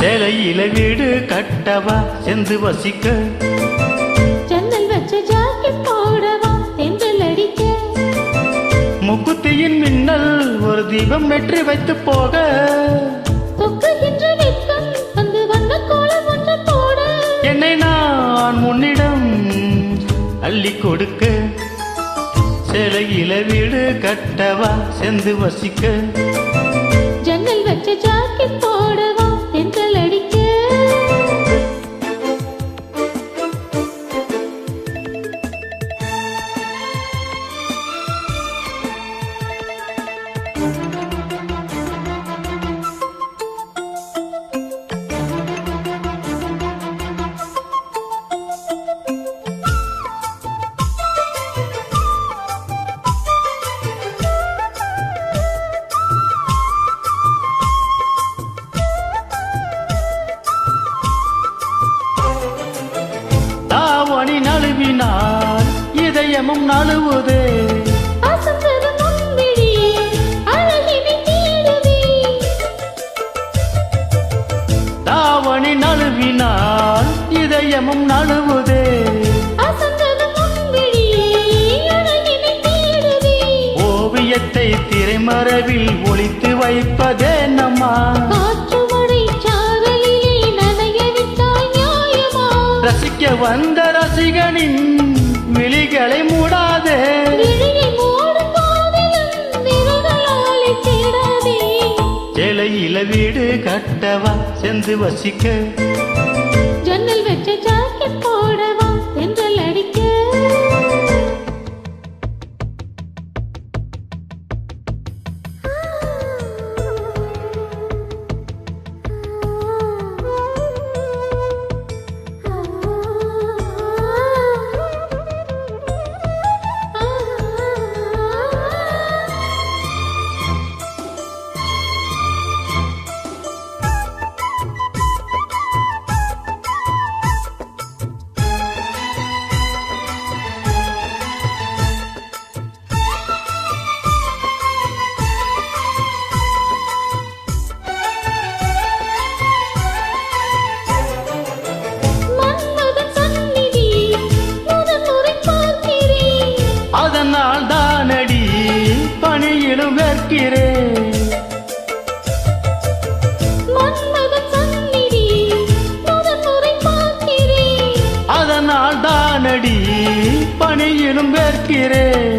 சிலையில வீடு கட்டவா செந்து வசிக்க. ஜன்னல் வச்ச ஜாக்கெட் போடவா தென்றல் அடிக்க. முக்குத்தியின் மின்னல் ஒரு தீபம் வெற்றி வைத்து போக. என்னை நான் உன்னிடம் அள்ளி கொடுக்க. சிலையில வீடு கட்டவா செந்து வசிக்க. ஜன்னல் வச்ச ஜாக்கெட் தாவணி நழுவினார் இதயமும் நழுவுதே. தாவணி நழுவினார் இதயமும் நழுவுதே. ஓவியத்தை திரைமறைவில் ஒளித்து வைப்பதே நம்மா ரசிக்க வந்த ரசிகனின் விழிகளை மூடாதே. சிலையில வீடு கட்டவா செந்து வசிக்க. தானடி பணியிலும் வேர்க்கிறேன்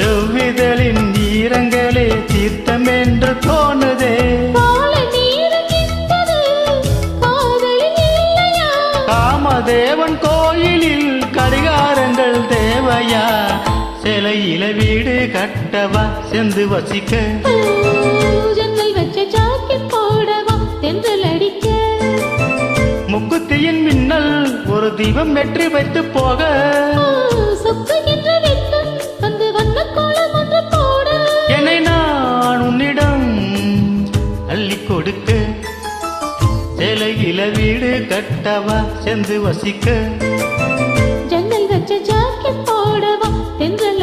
செவ்விதழின் ஈரங்களே தீர்த்தம் என்று தோணுதே காமதேவன் கோயிலில் கடிகாரங்கள் தேவையா சிலையில வீடு கட்டவா செந்து வசிக்க ஜன்னல் வச்ச ஜாக்கெட் போடவா தென்றல் அடிக்க ஒளியின் மின்னல் ஒரு தீபம் வெற்றி வைத்து போக. என்னை நான் உன்னிடம் அள்ளி கொடுக்க. சேலையில வீடு கட்டவா சென்று வசிக்க. ஜன்னல் வச்ச ஜாக்கெட் போடவா தென்றல்